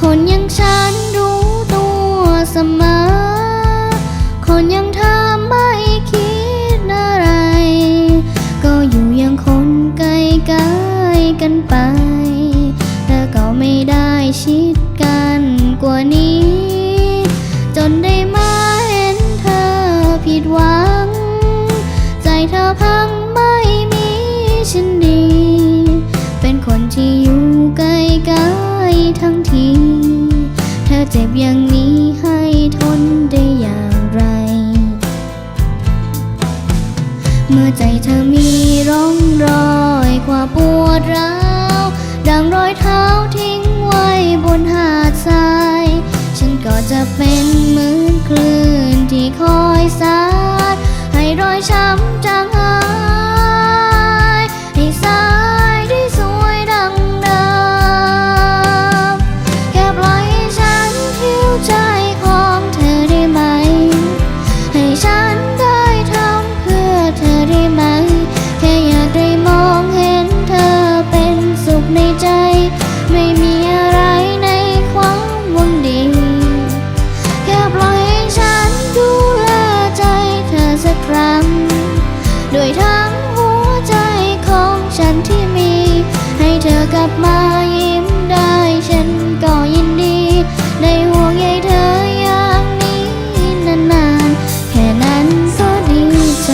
คนอยังฉันรู้ตัวเสมอ คนอยังเธอไม่คิดอะไร ก็อยู่อยังคนใกล้ๆกันไป แต่ก็ไม่ได้ชิดกันกว่านี้ จนได้มาเห็นเธอผิดหวัง ใจเธอพังไม่มีฉันดี เป็นคนที่ เจ็บอย่างนี้ให้ทนได้อย่างไร เมื่อใจเธอมีร่องรอยความปวดร้าวดังรอยเท้าทิ้งไว้บนหาดทราย ฉันก็จะเป็นเหมือนคลื่นที่คอยส ลับมายิ้มได้ ฉันก็ยินดี ได้ห่วงใยเธออย่างนี้นานๆ แค่นั้นก็ดีใจ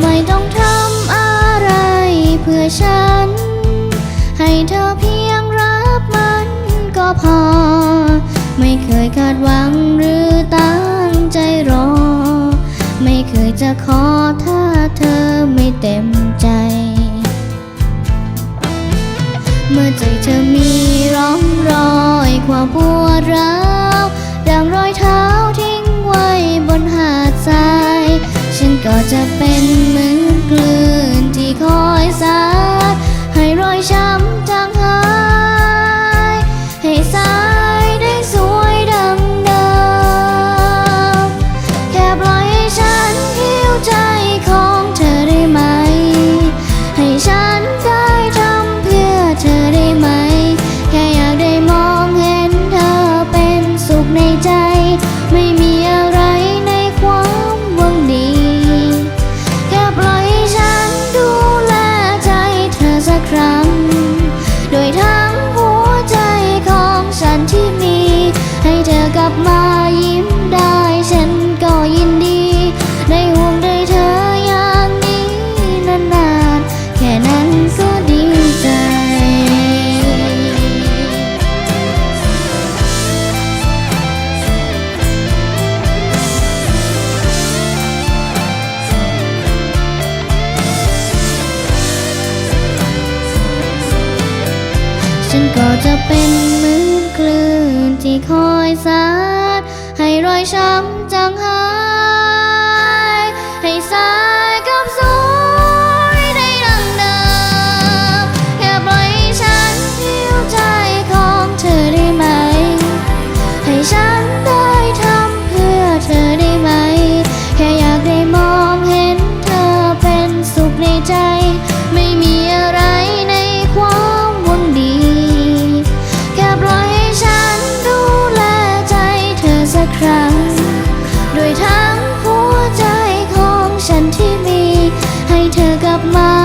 ไม่ต้องทำอะไรเพื่อฉัน เธอเพียงรับมันก็พอ ไม่เคยคาดหวังหรือตั้งใจรอ ไม่เคยจะขอถ้าเธอไม่เต็มใจ เมื่อใจเธอมีร่องรอยความปวดร้าวดังรอยเท้าทิ้งไว้บนหาดทราย ฉันก็จะเป็น ก็จะเป็นเหมือนคลื่นที่คอยสาดให้รอยช้ำจางหาย Mak